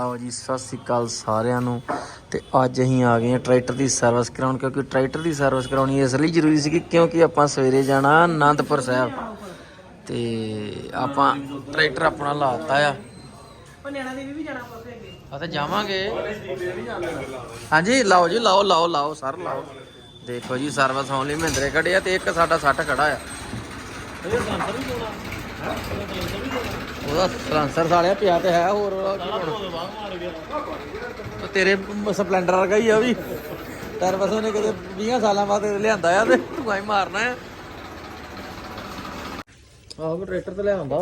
ਆਓ ਜੀ, ਸਤਿ ਸ੍ਰੀ ਅਕਾਲ ਸਾਰਿਆਂ ਨੂੰ। ਤੇ ਅੱਜ ਅਸੀਂ ਆ ਗਏ ਹਾਂ ਟਰੈਕਟਰ ਦੀ ਸਰਵਿਸ ਕਰਾਉਣ, ਕਿਉਂਕਿ ਟਰੈਕਟਰ ਦੀ ਸਰਵਿਸ ਕਰਾਉਣੀ ਇਸ ਲਈ ਜ਼ਰੂਰੀ ਸੀ ਕਿਉਂਕਿ ਆਪਾਂ ਸਵੇਰੇ ਜਾਣਾ ਆਨੰਦਪੁਰ ਸਾਹਿਬ। ਤੇ ਆਪਾਂ ਟਰੈਕਟਰ ਆਪਣਾ ਲਾਤਾ ਆ। ਨਿਆਣਾ ਦੇਵੀ ਵੀ ਜਾਣਾ ਪਾਸੇ ਅੱਗੇ ਆ ਤੇ ਜਾਵਾਂਗੇ। ਹਾਂਜੀ, ਲਾਓ ਜੀ, ਲਾਓ ਲਾਓ ਲਾਓ, ਸਰ, ਲਾਓ। ਦੇਖੋ ਜੀ ਸਰਵਿਸ ਹੋਣ ਲਈ ਮਹਿੰਦਰੇ ਖੜੇ ਆ ਤੇ ਇੱਕ ਸਾਡਾ ਸੱਟ ਖੜਾ ਆ। ਉਹਦਾ ਸਲਾਂਸਰ ਸਾਲਿਆ ਪਿਆ ਤੇ ਹੈ ਹੋਰ ਉਹਦਾ ਕੀ ਹੋਣਾ। ਉਹ ਤੇਰੇ ਸਪਲੈਂਡਰ ਵਰਗਾ ਹੀ ਆ ਵੀ। ਸਰਵਿਸ ਉਹਨੇ ਕਦੇ 20 ਸਾਲਾਂ ਬਾਅਦ ਲਿਆਂਦਾ ਆ ਤੇ ਤੂੰ ਐ ਮਾਰਨਾ ਆ। ਆਹ ਟਰੈਕਟਰ ਤੇ ਲਿਆਂਦਾ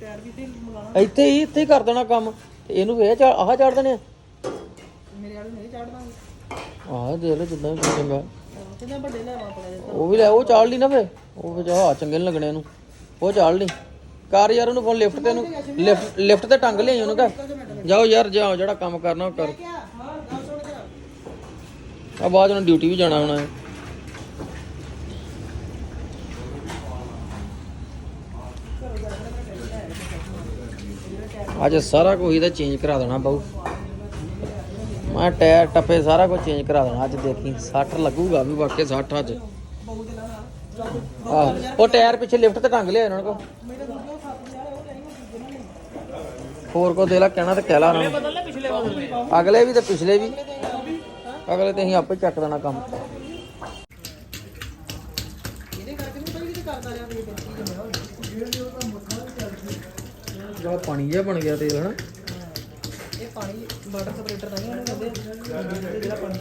ਟਾਇਰ ਵੀ ਤੇ ਮੰਗਾਣਾ ਇੱਥੇ ਹੀ ਇੱਥੇ ਹੀ ਕਰ ਦੇਣਾ ਕੰਮ। ਤੇ ਇਹਨੂੰ ਵੇ ਆਹ ਚਾੜ ਦੇਣੇ ਮੇਰੇ ਵਾਲੇ ਨਹੀਂ ਚੜਦਾ ਆਹ ਦੇ ਲੈ ਜਿੱਦਾਂ ਵੀ ਚੰਗਾ ਉਹ ਵੀ ਲੈ ਉਹ ਚਾੜ ਲਈ ਨਾ ਫੇ ਉਹ ਹਾਂ ਚੰਗੇ ਨਹੀਂ ਲੱਗਣੇ ਇਹਨੂੰ। ਉਹ ਚਾੜ ਲਈ ਕਰ ਯਾਰ, ਉਹਨੂੰ ਫੋਨ ਲਿਫਟ ਤੇ ਇਹਨੂੰ ਲਿਫਟ ਲਿਫਟ ਤੇ ਟੰਗ ਲਈ ਉਹਨੂੰ ਕਹ। ਜਾਓ ਯਾਰ, ਜਾਓ, ਜਿਹੜਾ ਕੰਮ ਕਰਨਾ ਉਹ ਕਰ। ਆ ਬਾਅਦ ਉਹਨੂੰ ਡਿਊਟੀ ਵੀ ਜਾਣਾ ਹੋਣਾ। ਹੈ ਅੱਜ ਸਾਰਾ ਕੁਝ ਇਹਦਾ ਚੇਂਜ ਕਰਾ ਦੇਣਾ ਬਾਊ। ਮੈਂ ਟਾਇਰ ਟੱਪੇ ਸਾਰਾ ਕੁਝ ਚੇਂਜ ਕਰਾ ਦੇਣਾ, ਅੱਜ ਦੇਖੀ 60 ਲੱਗੂਗਾ ਵੀ ਵਾਕਿਆ 60 ਅੱਜ। ਬਹੁ ਉਹ ਟਾਇਰ ਪਿੱਛੇ ਲਿਫਟ ਤੇ ਟੰਗ ਲਿਆ ਇਹਨਾਂ ਕੋ ਮੇਰੇ ਦੂਜੇ ਸੱਤ ਯਾਰ ਉਹ ਨਹੀਂ ਦੂਜੇ ਨਾਲ ਹੋਰ ਕੋ ਦੇ ਲਾ ਕਹਿਣਾ ਤੇ ਕਹਿ ਲਾ ਉਹਨਾਂ ਨੂੰ। ਪਿਛਲੇ ਅਗਲੇ ਵੀ ਤੇ ਪਿਛਲੇ ਵੀ। ਅਗਲੇ ਤੇ ਅਸੀਂ ਆਪੇ ਚੱਕ ਦੇਣਾ ਕੰਮ। ਜਿਹੜਾ ਪਾਣੀ ਜਿਹਾ ਬਣ ਗਿਆ ਤੇਲ ਹਨਾ? ਇਹ ਪਾਣੀ ਵਾਟਰ ਸਪਰੇਟਰ ਨਹੀਂ ਉਹਨੇ ਕਹਿੰਦੇ ਜਿਹੜਾ ਪਾਣੀ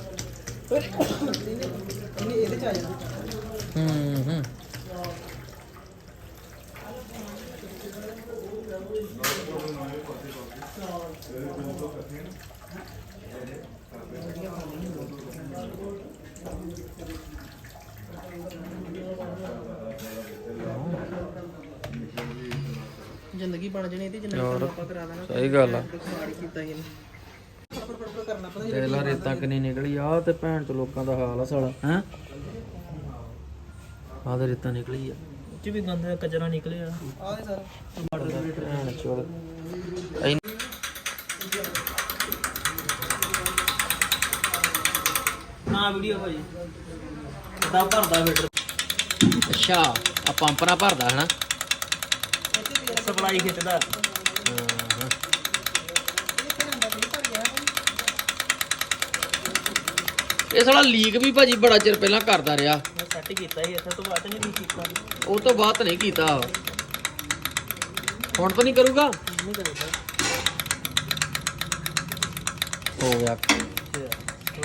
ਇਹਦੇ ਚ ਆ ਜਾਂਦਾ। ਹੂੰ ਹੂੰ। ਜ਼ਿੰਦਗੀ ਬਣ ਜਣੀ ਇਹਦੀ ਜਿੰਨਾ ਕੰਮ ਆਪਾਂ ਕਰਾ ਦੇਣਾ। ਸਹੀ ਗੱਲ ਆ। ਮਾੜੀ ਕੀਤਾ ਇਹਨੇ ਫਟਫਟ ਕਰਨਾ ਪਤਾ ਲਾ ਰੇਤਾ ਕਿੰਨੀ ਨਿਕਲੀ ਆ ਤੇ ਭੈਣ ਚ ਲੋਕਾਂ ਦਾ ਹਾਲ ਆ ਸਾਲਾ। ਹੈ? ਆਹ ਤੇ ਰੇਤਾ ਨਿਕਲੀ ਆ। ਚ ਵੀ ਗੰਦ ਕਚਰਾ ਨਿਕਲਿਆ। ਆਹ ਦੇ ਸਰ ਭੈਣ ਚੋਦ। ਨਾ ਵੀਡੀਓ ਭਾਈ ਦਾ ਭਰਦਾ ਫੀਟਰ ਅੱਛਾ ਆ ਪੰਪ ਨਾਲ ਭਰਦਾ ਹਨਾ? ਸਪਲਾਈ ਖਿੱਚਦਾ। ਇਹ ਸਾਲਾ ਲੀਕ ਵੀ ਭਾਜੀ ਬੜਾ ਚਿਰ ਪਹਿਲਾਂ ਕਰਦਾ ਰਿਹਾ। ਮੈਂ ਸੈੱਟ ਕੀਤਾ ਸੀ ਇੱਥੇ ਤੋਂ ਬਾਅਦ ਨਹੀਂ ਕੀਤਾ। ਉਹ ਤੋਂ ਬਾਅਦ ਤਾਂ ਨਹੀਂ ਕੀਤਾ। ਹੁਣ ਤਾਂ ਨਹੀਂ ਕਰੂਗਾ? ਨਹੀਂ ਕਰਦਾ ਹੋ ਗਿਆ।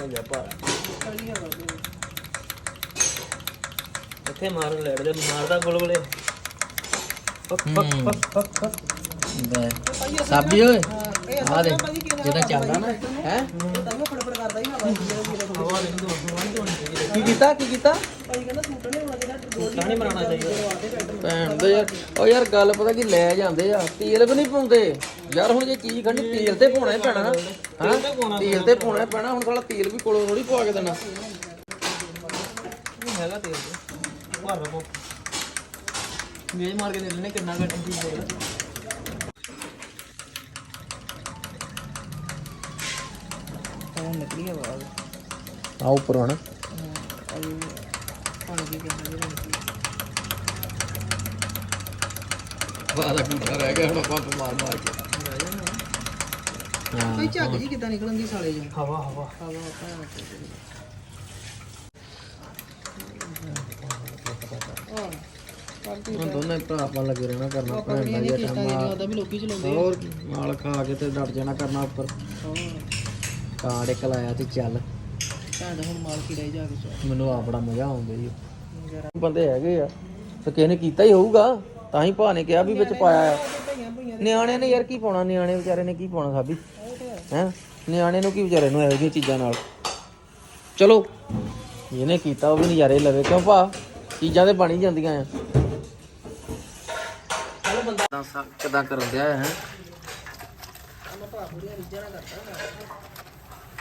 ਹੋ ਗਿਆ ਭਾਰ ਇੱਥੇ ਮਾਰ ਲੈੜ ਦੇ ਮਾਰਦਾ ਗੁਲਗੁਲੇ। ਪਕ ਪਕ ਪਕ ਪਕ ਪਕ ਲੈ ਸਾਬੀ ਓਏ। ਆ ਦੇ ਜਿਹਦਾ ਚੱਲਦਾ ਨਾ ਹੈ? ਤਾਂ ਫੜਫੜ ਕਰਦਾ ਹੀ ਹਵਾ ਹਵਾ ਦੇ ਦੋ ਹਵਾ ਕੀ ਕੀਤਾ ਕੀ ਕੀਤਾ? ਨਹੀਂ ਬਣਾਉਣਾ ਚਾਹੀਦਾ। ਭੈਣ ਦੇ ਯਾਰ ਉਹ ਯਾਰ ਗੱਲ ਪਤਾ ਕੀ ਲੈ ਜਾਂਦੇ ਆ ਤੇਲ ਵੀ ਨਹੀਂ ਪਾਉਂਦੇ। ਯਾਰ ਹੁਣ ਜੇ ਚੀਜ਼ ਖੰਡੀ ਤੇਲ ਤੇ ਪਾਉਣਾ ਹੀ ਪੈਣਾ ਹਾਂ? ਤੇਲ ਤੇ ਪਾਉਣਾ ਹੀ ਪੈਣਾ ਹੁਣ ਸਾਲਾ ਤੇਲ ਵੀ ਕੋਲੋਂ ਥੋੜੀ ਪਵਾ ਕੇ ਦੇਣਾ। ਨਹੀਂ ਹੈਗਾ ਤੇਲ ਭਰ ਮਾਰ ਕੇ ਦੇ ਲੈਣੇ ਕਿੰਨਾ ਘੱਟ ਚੀਜ਼ ਹੋ ਤਾਂ ਨਿਕਲੀ ਆਵਾਜ਼। ਆ ਉੱਪਰ ਹਣਾ ਪਾਣੀ ਦੀ ਕਿੰਨਾ ਜਿਹੜਾ ਨਿਕਲੀ ਬਾਦਾ ਕੁੰਡਾ ਰਹਿ ਗਿਆ ਹੁਣ ਪੰਪ ਮਾਰ ਮਾਰ ਕੇ। ਭਾਈ ਝੱਗ ਜੀ ਕਿੱਦਾਂ ਨਿਕਲਣ ਦੀ ਸਾਲੇ ਜੀ ਹਵਾ ਹਵਾ। ਹਵਾ ਹੁਣ ਦੋਨੇ ਭਰਾ ਆਪਾਂ ਲੱਗੇ ਰਹਿਣਾ ਕਰਨਾ ਭੈਣ ਦਾ ਕੰਮ ਜਾਂਦਾ ਵੀ ਲੋਕੀ ਚਲਾਉਂਦੇ ਹੋਰ ਨਾਲ ਖਾ ਕੇ ਤੇ ਡਟ ਜਾਣਾ ਕਰਨਾ ਉੱਪਰ। ਕਾਰਡ ਇੱਕ ਲਾਇਆ ਤੇ ਚੱਲ। ਭੈਣ ਹੁਣ ਮਾਲ ਕੀ ਰਹਿ ਜਾ ਕੇ ਮੈਨੂੰ ਆ ਬੜਾ ਮਜ਼ਾ ਆਉਂਦਾ ਜੀ। ਬੰਦੇ ਹੈਗੇ ਆ। ਤੇ ਕਿਸੇ ਨੇ ਕੀਤਾ ਹੀ ਹੋਊਗਾ। ਤਾਂ ਹੀ ਭਾ ਨੇ ਕਿਹਾ ਵੀ ਵਿੱਚ ਪਾਇਆ ਆ। ਨਿਆਣਿਆਂ ਨੇ ਯਾਰ ਕੀ ਪਾਉਣਾ? ਨਿਆਣੇ ਵਿਚਾਰੇ ਨੇ ਕੀ ਪਾਉਣਾ ਸਾਬੀ? ਹੈ। ਨਿਆਣੇ ਨੂੰ ਕੀ ਵਿਚਾਰੇ ਨੂੰ ਇਹੋ ਜਿਹੀਆਂ ਚੀਜ਼ਾਂ ਨਾਲ? ਚਲੋ ਜਿਹਨੇ ਕੀਤਾ ਉਹ ਵੀ ਨਜ਼ਾਰੇ ਲਵੇ। ਕਿਉਂ ਭਾ? ਚੀਜ਼ਾਂ ਤੇ ਬਣੀ ਜਾਂਦੀਆਂ ਆ। ਚੱਲ ਬੰਦਾ ਕਿਦਾਂ ਕਰਨ ਦਿਆ ਹੈ?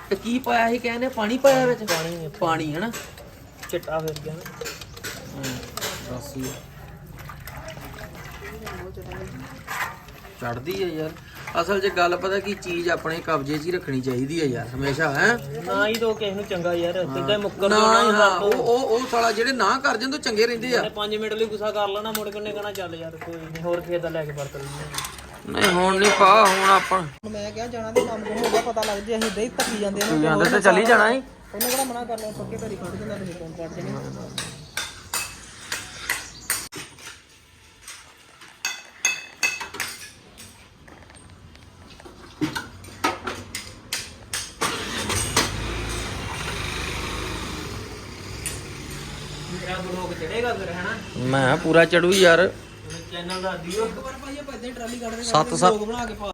ਤੇ ਕੀ ਪਾਇਆ ਸੀ ਕਹਿੰਦੇ? ਪਾਣੀ ਪਾਇਆ ਵਿੱਚ? ਪਾਣੀ ਪਾਣੀ ਹੈ ਨਾ ਚਿੱਟਾ ਫਿਰ ਗਿਆ। ਨਾ ਦੱਸ ਚੜਦੀ ਹੈ ਯਾਰ। ਅਸਲ 'ਚ ਗੱਲ ਪਤਾ ਕੀ ਚੀਜ਼ ਆਪਣੇ ਕਬਜ਼ੇ 'ਚ ਹੀ ਰੱਖਣੀ ਚਾਹੀਦੀ ਹੈ ਯਾਰ ਹਮੇਸ਼ਾ ਹੈ? ਨਾ ਹੀ ਦੋ ਕਿਸੇ ਨੂੰ ਚੰਗਾ ਯਾਰ ਸਿੱਧਾ ਮੁੱਕਰ ਨਾ ਹਾਂ, ਉਹ ਉਹ ਉਹ ਸਾਲਾ ਜਿਹੜੇ ਨਾ ਕਰ ਜਾਂਦੇ ਉਹ ਚੰਗੇ ਰਹਿੰਦੇ ਆ। 5 ਮਿੰਟ ਲਈ ਗੁੱਸਾ ਕਰ ਲੈਣਾ ਮੁੜ ਕੇ ਉਹਨੇ ਕਹਣਾ ਚੱਲ ਯਾਰ ਕੋਈ ਨਹੀਂ ਹੋਰ ਖੇਤ ਦਾ ਲੈ ਕੇ ਵਰਤ ਲੈਂਦੇ ਨਹੀਂ ਹੁਣ ਨਹੀਂ ਪਾ ਹੁਣ ਆਪਾਂ। ਮੈਂ ਕਿਹਾ ਜਾਣਾ ਤੇ ਕੰਮ ਕੁਮ ਹੋ ਗਿਆ ਪਤਾ ਲੱਗ ਜੇ ਅਸੀਂ ਇਦਾਂ ਹੀ ਧੱਕੀ ਜਾਂਦੇ ਆ ਤੂੰ ਜਾਂਦੇ ਤੇ ਚੱਲੀ ਜਾਣਾ ਈ। ਉਹਨੇ ਕਿਹੜਾ ਮਨਾ ਕਰਨਾ ਪੱਕੇ ਘਰੀ ਖੜ ਜਾਂਦਾ ਤੇ ਫੋਨ ਕੱਟ ਦੇਣੇ। ਮੇਰਾ ਬਲੌਗ ਚੜੇਗਾ ਫਿਰ ਹਨਾ? ਮੈਂ ਕਿਹਾ ਪੂਰਾ ਚੜੂ ਯਾਰ। ਚੈਨਲ ਦਾ ਦਿਓ। ਪਰ ਭਾਈ ਆਪਾਂ ਇਦਾਂ ਹੀ ਟਰਾਲੀ ਕੱਢਦੇ ਸੱਤ ਸੱਤ। ਲੋਕ ਬਣਾ ਕੇ ਪਾ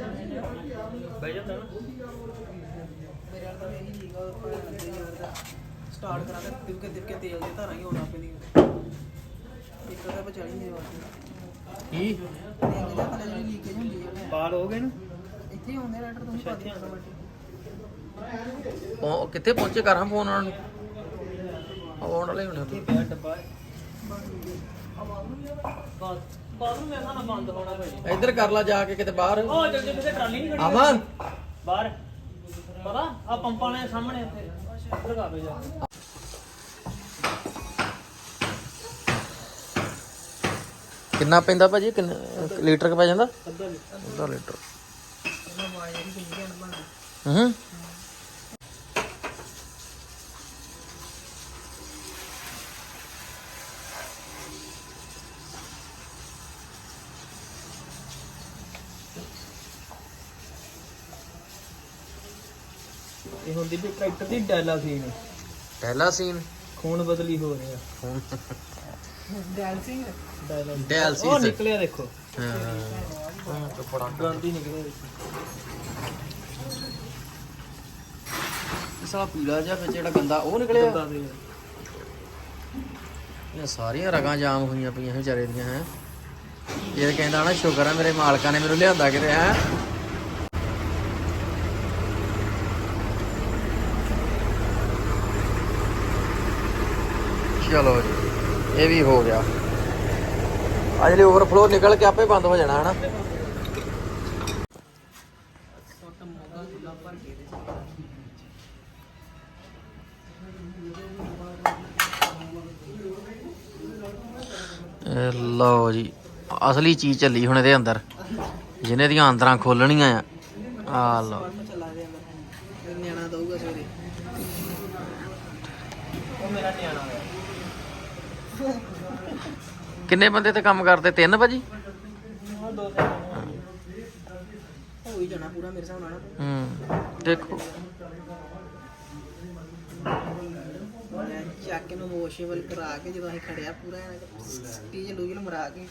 ਬਹਿ ਜਾਂਦਾ ਨਾ ਮੇਰੇ ਵਾਲਾ ਤਾਂ ਇਹੀ ਠੀਕ ਆ ਉਹ ਭਾਵੇਂ ਲੱਗੇ ਯਾਰ ਦਾ ਸਟਾਰਟ ਕਰਾ ਕੇ ਤਿਵਕੇ ਤਿਵਕੇ ਤੇਲ ਦੇ ਧਾਰਾਂ ਹੀ ਹੋਣਾ ਪੈਂਦੀਆਂ ਇੱਕ ਤਾਂ ਬਚਾਈ ਨਹੀਂ ਵਾਸਤੇ ਕੀ? ਤੇਲ ਦੇ ਥੱਲੇ ਜਿਹੜੀ ਲੀਕੇਜ ਹੁੰਦੀ ਹੈ ਹੋ ਗਏ ਨਾ? ਇੱਥੇ ਹੀ ਹੁੰਦੇ ਲੈਟਰ ਤੁਸੀਂ ਪਾ ਦਿਓ ਉਹ ਕਿੱਥੇ ਪਹੁੰਚੇ ਕਰਾਂ ਫੋਨ ਉਹਨਾਂ ਨੂੰ? ਆਉਣ ਵਾਲੇ ਹੋਣੇ ਇਹ ਪਿਆ ਡੱਬਾ ਬਾਦ ਬਾਦ ਨੂੰ ਮੈਂ ਖਾਣਾ ਬੰਦ ਹੋਣਾ ਭਾਈ ਇੱਧਰ ਕਰ ਲਾ ਜਾ ਕੇ ਕਿਤੇ ਬਾਹਰ। ਉਹ ਚੱਲ ਜੇ ਕਿਸੇ ਟਰਾਲੀ ਨਹੀਂ ਖੜੀ। ਅਮਨ। ਬਾਹਰ। ਪਤਾ ਆ ਪੰਪਾਂ ਦੇ ਸਾਹਮਣੇ ਉੱਥੇ ਉੱਧਰ ਕਰ ਲਓ ਜਾ ਕਿੰਨਾ ਪੈਂਦਾ ਭਾਜੀ? ਕਿੰਨਾ ਲੀਟਰ ਕ ਪੈ ਜਾਂਦਾ? ਅੱਧਾ ਲੀਟਰ। ਅੱਧਾ ਲੀਟਰ। ਆਵਾਜ਼ ਜਿਹੜੀ ਕਿੰਨੀ ਘੈਂਟ ਬਣਦੀ ਹੂੰ ਇਹ ਹੁੰਦੀ ਵੀ ਟਰੈਕਟਰ ਦੀ ਡੈਲਾ ਸੀਨ ਪਹਿਲਾ ਸੀਨ ਖੂਨ ਬਦਲੀ ਹੋ ਰਿਹਾ। ਦੈਲ ਸਿੰਘ ਡੈਲਾ ਡੈਲ ਸੀ ਉਹ ਨਿਕਲਿਆ ਦੇਖੋ। ਹਾਂ। ਹਾਂ ਤੇ ਬੜਾ ਗਾਂਧੀ ਨਿਕਲਿਆ ਦੇਖੋ। ਸਾਲਾ ਪੀਲਾ ਜਿਹਾ ਵਿੱਚ ਜਿਹੜਾ ਗੰਦਾ ਉਹ ਨਿਕਲਿਆ। ਇਹ ਸਾਰੀਆਂ ਰਗਾਂ ਜਾਮ ਹੋਈਆਂ ਪਈਆਂ ਵਿਚਾਰੇ ਦੀਆਂ ਹੈ। ਇਹ ਕਹਿੰਦਾ ਨਾ ਸ਼ੁਕਰ ਆ ਮੇਰੇ ਮਾਲਕਾਂ ਨੇ ਮੈਨੂੰ ਲਿਆਂਦਾ ਕਿਤੇ ਹੈ। ਚਲੋ ਜੀ ਇਹ ਵੀ ਹੋ ਗਿਆ। ਆ ਜਿਹੜੇ ਓਵਰਫਲੋ ਨਿਕਲ ਕੇ ਆਪੇ ਬੰਦ ਹੋ ਜਾਣਾ ਹਨਾ। ਇਹ ਲਓ ਜੀ ਅਸਲੀ ਚੀਜ਼ ਚੱਲੀ ਹੁਣ ਇਹਦੇ ਅੰਦਰ ਜਿਹਨੇ ਦੀਆਂ ਅੰਦਰਾਂ ਖੋਲਣੀਆਂ ਆ। ਆ ਲਓ। ਨਿਆਣਾ ਦਊਗਾ ਸਵੇਰੇ ਉਹ ਮੇਰਾ ਨਿਆਣਾ ਕਿੰਨੇ ਬੰਦੇ ਤੇ ਕੰਮ ਕਰਦੇ? ਤਿੰਨ ਭਾਜੀ? ਹੋ। ਹੀ ਜਾਣਾ ਪੂਰਾ ਮੇਰੇ ਹਿਸਾਬ ਨਾਲ। ਹੂੰ ਦੇਖੋ ਮੈਂ ਚੱਕ ਕੇ ਨੂੰ ਵਾਸ਼ੇਬਲ ਕਰਾ ਕੇ ਜਦੋਂ ਅਸੀਂ ਖੜਿਆ ਪੂਰਾ ਟੀਜ ਲੂਜਲ ਮਰਾ ਕੇ।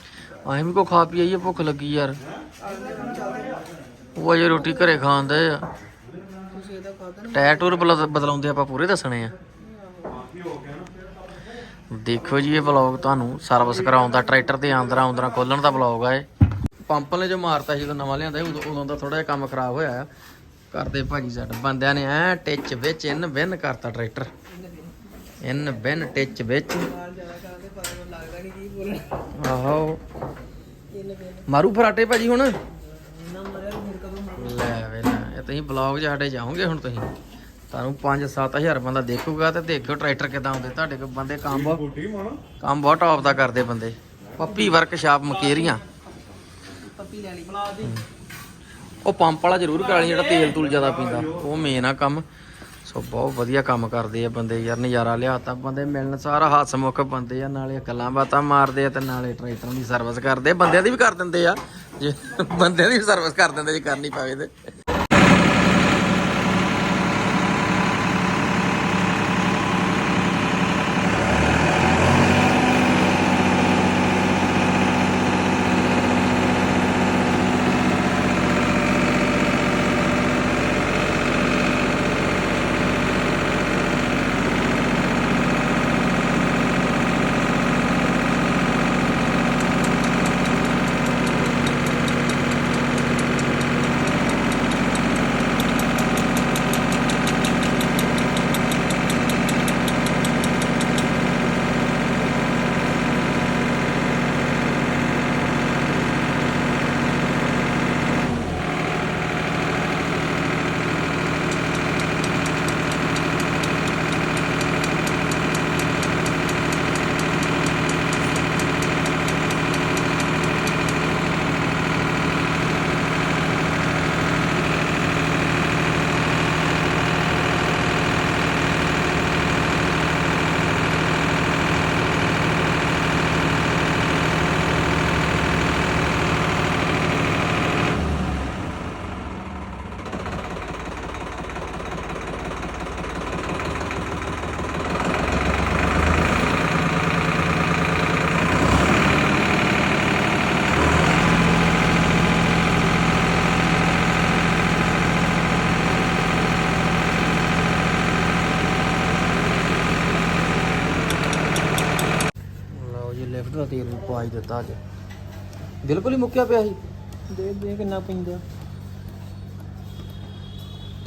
ਅਸੀਂ ਵੀ ਕੋ ਖਾ ਪੀ ਆਈਏ ਭੁੱਖ ਲੱਗੀ ਯਾਰ। ਉਹ ਅਜੇ ਰੋਟੀ ਘਰੇ ਖਾਂਦੇ ਆ। ਤੁਸੀਂ ਇਹਦਾ ਖਾਦਾ ਨਾ। ਟਾਇਰ ਟੂਰ ਬਦਲਾ- ਬਦਲਾਉਂਦੇ ਆਪਾਂ ਪੂਰੇ ਦੱਸਣੇ ਆ। ਦੇਖੋ ਜੀ ਇਹ ਵਲੌਗ ਤੁਹਾਨੂੰ ਸਰਵਿਸ ਕਰਾਉਣ ਦਾ ਟਰੈਕਟਰ ਤੇ ਆਂਦਰਾ ਆਉਂਦਰਾ ਖੋਲਣ ਦਾ ਵਲੌਗ ਆ ਇਹ। ਪੰਪ ਨੇ ਜੋ ਮਾਰਤਾ ਸੀ ਜਦੋਂ ਨਵਾਂ ਲਿਆਂਦਾ ਸੀ, ਉਦੋਂ ਉਦੋਂ ਦਾ ਥੋੜਾ ਜਿਹਾ ਕੰਮ ਖਰਾਬ ਹੋਇਆ ਆ। ਕਰਦੇ ਭਾਜੀ ਸਾਡੇ ਬੰਦਿਆਂ ਨੇ ਐ ਟਿੱਚ ਵਿੱਚ ਇਨ ਬਿਨ ਕਰਤਾ ਟਰੈਕਟਰ। ਇਨ ਬਿਨ ਟਿੱਚ ਵਿੱਚ। ਨਾਲ ਜ਼ਿਆਦਾ ਕਰਦੇ ਪਰ ਮੈਨੂੰ ਲੱਗਦਾ ਨਹੀਂ ਕੀ ਬੋਲਣਾ ਆਹੋ। ਮਾਰੂ ਫਰਾਟੇ ਭਾਜੀ ਹੁਣ। ਲੈ ਵੇ ਲੈ ਇਹ ਤੁਸੀਂ ਬਲੌਗ 'ਚ ਸਾਡੇ ਜਾਓਗੇ ਹੁਣ ਤੁਸੀਂ। ਤੁਹਾਨੂੰ 5-7000 ਬੰਦਾ ਦੇਖੂਗਾ ਤੇ ਦੇਖਿਓ ਟਰੈਕਟਰ ਕਿਦਾਂ ਹੁੰਦੇ। ਤੁਹਾਡੇ ਕੋਲ ਬੰਦੇ ਕੰਮ ਬਹੁਤ ਕੰਮ ਬਹੁਤ ਟੌਪ ਦਾ ਕਰਦੇ ਬੰਦੇ। ਪੱਪੀ ਵਰਕਸ਼ਾਪ ਮਕੇਰੀਆਂ। ਪੱਪੀ ਲੈ ਲਈ ਬਣਾ ਦੀ। ਉਹ ਪੰਪ ਵਾਲਾ ਜ਼ਰੂਰ ਕਰਾ ਲਈ ਜਿਹੜਾ ਤੇਲ ਤੂਲ ਜ਼ਿਆਦਾ ਪੀਂਦਾ। ਉਹ ਮੇਨ ਆ ਕੰਮ। ਸੋ ਬਹੁਤ ਵਧੀਆ ਕੰਮ ਕਰਦੇ ਆ ਬੰਦੇ, ਯਾਰ ਨਜ਼ਾਰਾ ਲਿਆਤਾ ਬੰਦੇ, ਮਿਲਣ ਸਾਰਾ ਹੱਸਮੁਖ ਬੰਦੇ ਆ, ਨਾਲੇ ਗੱਲਾਂ ਬਾਤਾਂ ਮਾਰਦੇ ਆ ਤੇ ਨਾਲੇ ਟਰੈਕਟਰਾਂ ਦੀ ਸਰਵਿਸ ਕਰਦੇ ਆ, ਬੰਦਿਆਂ ਦੀ ਵੀ ਕਰ ਦਿੰਦੇ ਆ, ਜੇ ਬੰਦਿਆਂ ਦੀ ਸਰਵਿਸ ਕਰ ਦਿੰਦੇ ਜੇ ਕਰਨੀ ਪਵੇ ਤੇ। ਪਵਾਈ ਦਿੱਤਾ ਅੱਜ। ਬਿਲਕੁਲ ਹੀ ਮੁੱਕਿਆ ਪਿਆ ਸੀ। ਦੇ ਦੇ ਕਿੰਨਾ ਪੈਂਦਾ।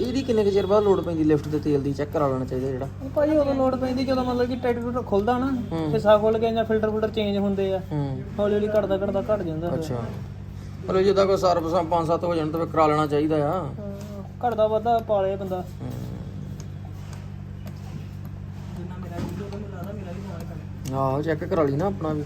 ਇਹਦੀ ਕਿੰਨੇ ਕੁ ਚਿਰ ਬਾਅਦ ਲੋਡ ਪੈਂਦੀ ਲਿਫਟ ਦੇ ਤੇਲ ਦੀ ਚੈੱਕ ਕਰਾ ਲੈਣਾ ਚਾਹੀਦਾ ਜਿਹੜਾ? ਭਾਈ ਉਦੋਂ ਲੋਡ ਪੈਂਦੀ ਜਦੋਂ ਮਤਲਬ ਕਿ ਟਰੈਕਟਰ ਖੁੱਲਦਾ ਨਾ ਹੂੰ। ਹਿੱਸਾ ਖੁੱਲ ਗਿਆ ਜਾਂ ਫਿਲਟਰ ਫਿਲਟਰ ਚੇਂਜ ਹੁੰਦੇ ਆ। ਹੂੰ। ਹੌਲੀ ਹੌਲੀ ਘਟਦਾ ਘਟਦਾ ਘਟ ਜਾਂਦਾ। ਫਿਰ। ਅੱਛਾ। ਪਰ ਜਿੱਦਾਂ ਕੋਈ ਸਰਵਿਸ 5-7 ਹੋ ਜਾਣ ਤਾਂ ਫਿਰ ਕਰਾ ਲੈਣਾ ਚਾਹੀਦਾ ਆ। ਹਾਂ, ਘਟਦਾ ਵੱਧਦਾ ਪਾਲੇ ਬੰਦਾ। ਆਹੋ ਚੈੱਕ ਕਰਾ ਲਈ ਨਾ ਆਪਣਾ ਵੀ।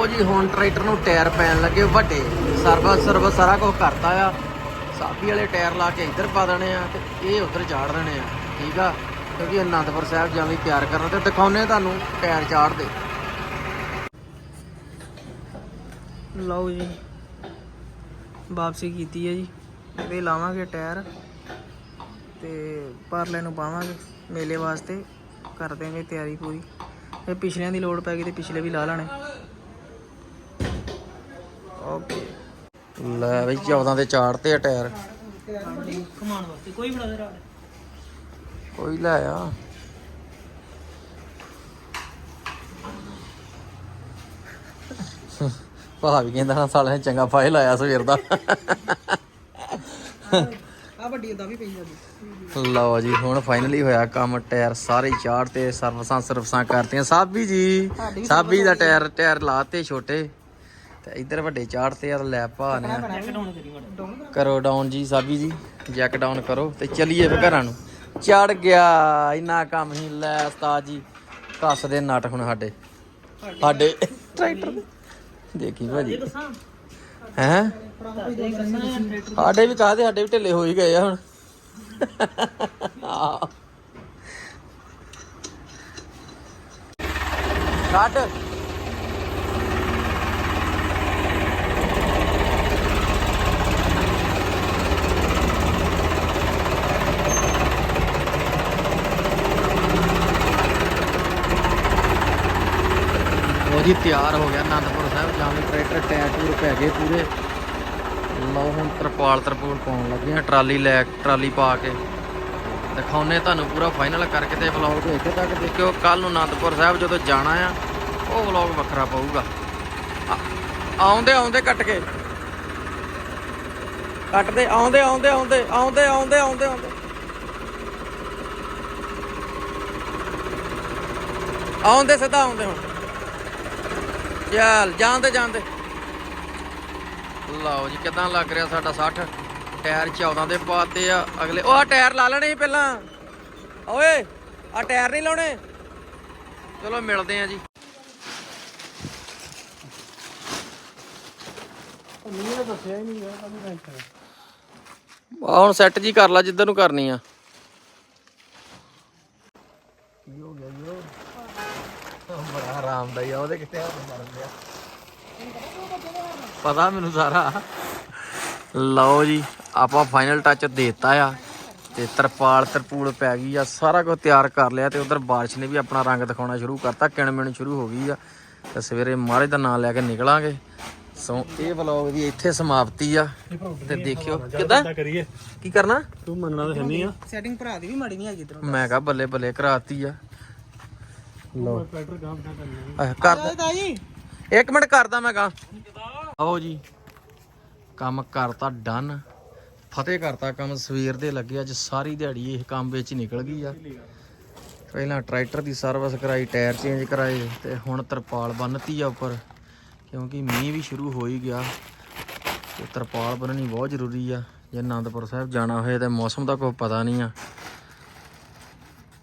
ਲਓ ਜੀ ਹੁਣ ਟਰੈਕਟਰ ਨੂੰ ਟਾਇਰ ਪੈਣ ਲੱਗੇ ਵੱਡੇ। ਸਰਵਿਸ ਸਰਵਿਸ ਸਾਰਾ ਕੁਝ ਕਰਤਾ ਆ। ਸਾਬੀ ਵਾਲੇ ਟਾਇਰ ਲਾ ਕੇ ਇੱਧਰ ਪਾ ਦੇਣੇ ਆ ਤੇ ਇਹ ਉੱਧਰ ਚਾੜ ਦੇਣੇ ਆ, ਠੀਕ ਆ? ਕਿਉਂਕਿ ਅਨੰਦਪੁਰ ਸਾਹਿਬ ਜਾਵੀਂ ਤਿਆਰ ਕਰਨਾ ਤੇ ਦਿਖਾਉਨੇ ਤੁਹਾਨੂੰ ਟਾਇਰ ਚਾੜਦੇ ਲਓ ਜੀ। ਵਾਪਸੀ ਕੀਤੀ ਹੈ ਜੀ। ਇਹਦੇ ਲਾਵਾਂਗੇ ਟਾਇਰ ਤੇ ਪਰਲੇ ਨੂੰ ਪਾਵਾਂਗੇ ਮੇਲੇ ਵਾਸਤੇ। ਕਰ ਦੇਵਾਂਗੇ ਤਿਆਰੀ ਪੂਰੀ। ਇਹ ਪਿਛਲਿਆਂ ਦੀ ਲੋਡ ਪੈ ਗਈ ਤੇ ਪਿਛਲੇ ਵੀ ਲਾ ਲੈਣੇ। ਲੈ ਬਈ 14 ਦੇ ਚਾੜਤੇ ਆ ਟਾਇਰ। ਵਾਸਤੇ। ਕੋਈ ਲੈ ਆ। ਭਾ ਵੀ ਕਹਿੰਦਾ ਨਾ ਸਾਲੇ ਨੇ ਚੰਗਾ ਫਾਇਲ ਆਇਆ ਸਵੇਰ ਦਾ। ਆ ਵੱਡੀ ਦਾ ਵੀ ਪਈ ਜਾਂਦੀ ਲਓ ਜੀ ਹੁਣ ਫਾਈਨਲੀ ਹੋਇਆ ਕੰਮ ਟਾਇਰ ਸਾਰੇ ਚਾੜ ਤੇ ਸਰਵਿਸਾਂ ਸਰਵਿਸਾਂ ਕਰਤੀਆਂ। ਸਾਬੀ ਜੀ ਸਾਬੀ ਦਾ ਟਾਇਰ ਟਾਇਰ ਲਾਤੇ ਛੋਟੇ। ਤੇ ਇੱਧਰ ਵੱਡੇ ਚਾੜ ਤੇ ਆ ਲੈ ਭਾ ਨੇ ਕਰੋ ਡਾਊਨ ਜੀ ਸਾਬੀ ਜੀ ਜੈਕ ਡਾਊਨ ਕਰੋ ਤੇ ਚਲੀਏ ਫੇ ਘਰਾਂ ਨੂੰ। ਚੜ ਗਿਆ ਇੰਨਾ ਕੰਮ ਹੀ ਲੈ ਉਸਤਾਦ ਜੀ ਕੱਸ ਦੇ ਨਟ ਹੁਣ ਸਾਡੇ। ਸਾਡੇ ਟਰੈਕਟਰ ਦੇ। ਦੇਖੀ ਭਾਜੀ। ਹੈ? ਸਾਡੇ ਵੀ ਕਾਹਦੇ ਸਾਡੇ ਵੀ ਢਿੱਲੇ ਹੋ ਹੀ ਗਏ ਆ ਹੁਣ। ਕੱਟ ਉਹ ਜੀ ਤਿਆਰ ਹੋ ਗਿਆ ਅਨੰਦਪੁਰ ਸਾਹਿਬ ਜਾਣ ਲਈ ਟਰੈਕਟਰ ਟਾਇਰ ਟੂਰ ਪੈ ਗਏ ਪੂਰੇ। ਲਓ ਹੁਣ ਤਰਪਾਲ ਤਰਪੂਲ ਪਾਉਣ ਲੱਗੇ ਆ, ਟਰਾਲੀ ਲੈ ਟਰਾਲੀ ਪਾ ਕੇ। ਦਿਖਾਉਨੇ ਤੁਹਾਨੂੰ ਪੂਰਾ ਫਾਈਨਲ ਕਰਕੇ ਤੇ ਵਲੌਗ ਇੱਥੇ ਤੱਕ ਦੇਖਿਓ। ਕੱਲ ਨੂੰ ਅਨੰਦਪੁਰ ਸਾਹਿਬ ਜਦੋਂ ਜਾਣਾ ਆ, ਉਹ ਵਲੌਗ ਵੱਖਰਾ ਪਊਗਾ। ਆਉਂਦੇ ਆਉਂਦੇ ਕੱਟ ਕੇ। ਕੱਟਦੇ, ਆਉਂਦੇ ਆਉਂਦੇ ਆਉਂਦੇ ਆਉਂਦੇ ਆਉਂਦੇ ਆਉਂਦੇ ਆਉਂਦੇ। ਆਉਂਦੇ ਸਿੱਧਾ ਆਉਂਦੇ ਹੁਣ। ਚੱਲ ਜਾਂਦੇ ਜਾਂਦੇ। ਲਓ ਜੀ ਕਿਦਾਂ ਲੱਗ ਰਿਹਾ ਸਾਡਾ 60 ਟਾਇਰ 14 ਦੇ ਪਾਤੇ ਆ ਅਗਲੇ ਉਹ ਆ ਟਾਇਰ ਲਾ ਲੈਣੇ ਸੀ ਪਹਿਲਾਂ। ਓਏ ਆ ਟਾਇਰ ਨਹੀਂ ਲਾਉਣੇ। ਚਲੋ ਮਿਲਦੇ ਆ ਜੀ। ਆ ਹੁਣ ਸੈੱਟ ਜੀ ਕਰ ਲਾ ਜਿੱਧਰ ਨੂੰ ਕਰਨੀ ਆ ਕੀ ਹੋ ਗਿਆ ਯੋ ਬੜਾ ਆਰਾਮਦਾਈ ਆ ਉਹਦੇ ਕਿਤੇ ਹੱਥ ਮਾਰਨ ਪਤਾ ਮੈਨੂੰ ਸਾਰਾ। ਲਓ ਜੀ ਆਪਾਂ ਫਾਈਨਲ ਟੱਚ ਦੇਤਾ ਆ ਤੇ ਤਰਪਾਲ ਤਰਪੂਲ ਪੈ ਗਈ ਆ ਸਾਰਾ ਕੁਝ ਤਿਆਰ ਕਰ ਲਿਆ ਤੇ ਉਧਰ ਬਾਰਿਸ਼ ਨੇ ਵੀ ਆਪਣਾ ਰੰਗ ਦਿਖਾਉਣਾ ਸ਼ੁਰੂ ਕਰਤਾ ਕਿਣਮਿਣ ਸ਼ੁਰੂ ਹੋ ਗਈ ਆ। ਤੇ ਸਵੇਰੇ ਮਹਾਰਾਜ ਦਾ ਨਾਮ ਲੈ ਕੇ ਨਿਕਲਾਂਗੇ। ਸੋ ਇਹ ਵਲੌਗ ਦੀ ਇੱਥੇ ਸਮਾਪਤੀ ਆ। ਤੇ ਦੇਖਿਓ ਕਿਦਾਂ? ਕੀ ਕਰਨਾ? ਤੂੰ ਮੰਨਣਾ ਤਾਂ ਨਹੀਂ ਆ। ਸੈਟਿੰਗ ਭਰਾ ਦੀ ਵੀ ਮਾੜੀ ਨਹੀਂ ਹੈਗੀ ਇਧਰੋਂ ਮੈਂ ਕਹਾ ਬੱਲੇ ਬੱਲੇ ਕਰਾਤੀ ਆ। ਕਰ ਇੱਕ ਮਿੰਟ ਕਰਦਾ ਮੈਂ ਗਾ ਆਓ ਜੀ। ਕੰਮ ਕਰਤਾ ਡਨ। ਫਤਿਹ ਕਰਤਾ ਕੰਮ। ਸਵੇਰ ਦੇ ਲੱਗੇ ਅੱਜ ਸਾਰੀ ਦਿਹਾੜੀ ਇਹ ਕੰਮ ਵਿੱਚ ਨਿਕਲ ਗਈ ਆ। ਪਹਿਲਾਂ ਟਰੈਕਟਰ ਦੀ ਸਰਵਿਸ ਕਰਾਈ ਟਾਇਰ ਚੇਂਜ ਕਰਾਏ ਤੇ ਹੁਣ ਤਰਪਾਲ ਬੰਨਤੀ ਆ ਉੱਪਰ। ਕਿਉਂਕਿ ਮੀਂਹ ਵੀ ਸ਼ੁਰੂ ਹੋ ਹੀ ਗਿਆ ਤੇ ਤਰਪਾਲ ਬੰਨਣੀ ਬਹੁਤ ਜ਼ਰੂਰੀ ਆ। ਜੇ ਆਨੰਦਪੁਰ ਸਾਹਿਬ ਜਾਣਾ ਹੋਏ ਤੇ ਮੌਸਮ ਦਾ ਕੋਈ ਪਤਾ ਨਹੀਂ ਆ।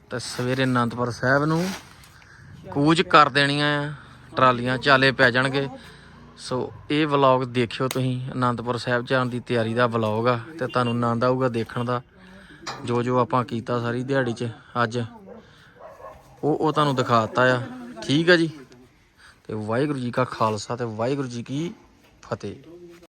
ਤੇ ਸਵੇਰੇ ਆਨੰਦਪੁਰ ਸਾਹਿਬ ਨੂੰ ਕੂਚ ਕਰ ਦੇਣੀਆਂ ਆ, ਟਰਾਲੀਆਂ ਚਾਲੇ ਪੈ ਜਾਣਗੇ। ਸੋ ਇਹ ਵਲੌਗ ਦੇਖਿਓ ਤੁਸੀਂ, ਅਨੰਦਪੁਰ ਸਾਹਿਬ ਜਾਣ ਦੀ ਤਿਆਰੀ ਦਾ ਵਲੌਗ ਆ, ਤੇ ਤੁਹਾਨੂੰ ਆਨੰਦ ਆਊਗਾ ਦੇਖਣ ਦਾ। ਜੋ ਜੋ ਆਪਾਂ ਕੀਤਾ ਸਾਰੀ ਦਿਹਾੜੀ 'ਚ, ਅੱਜ। ਉਹ ਉਹ ਤੁਹਾਨੂੰ ਦਿਖਾਤਾ ਆ। ਠੀਕ ਆ ਜੀ। ਤੇ ਵਾਹਿਗੁਰੂ ਜੀ ਕਾ ਖਾਲਸਾ ਤੇ ਵਾਹਿਗੁਰੂ ਜੀ ਕੀ ਫਤਿਹ।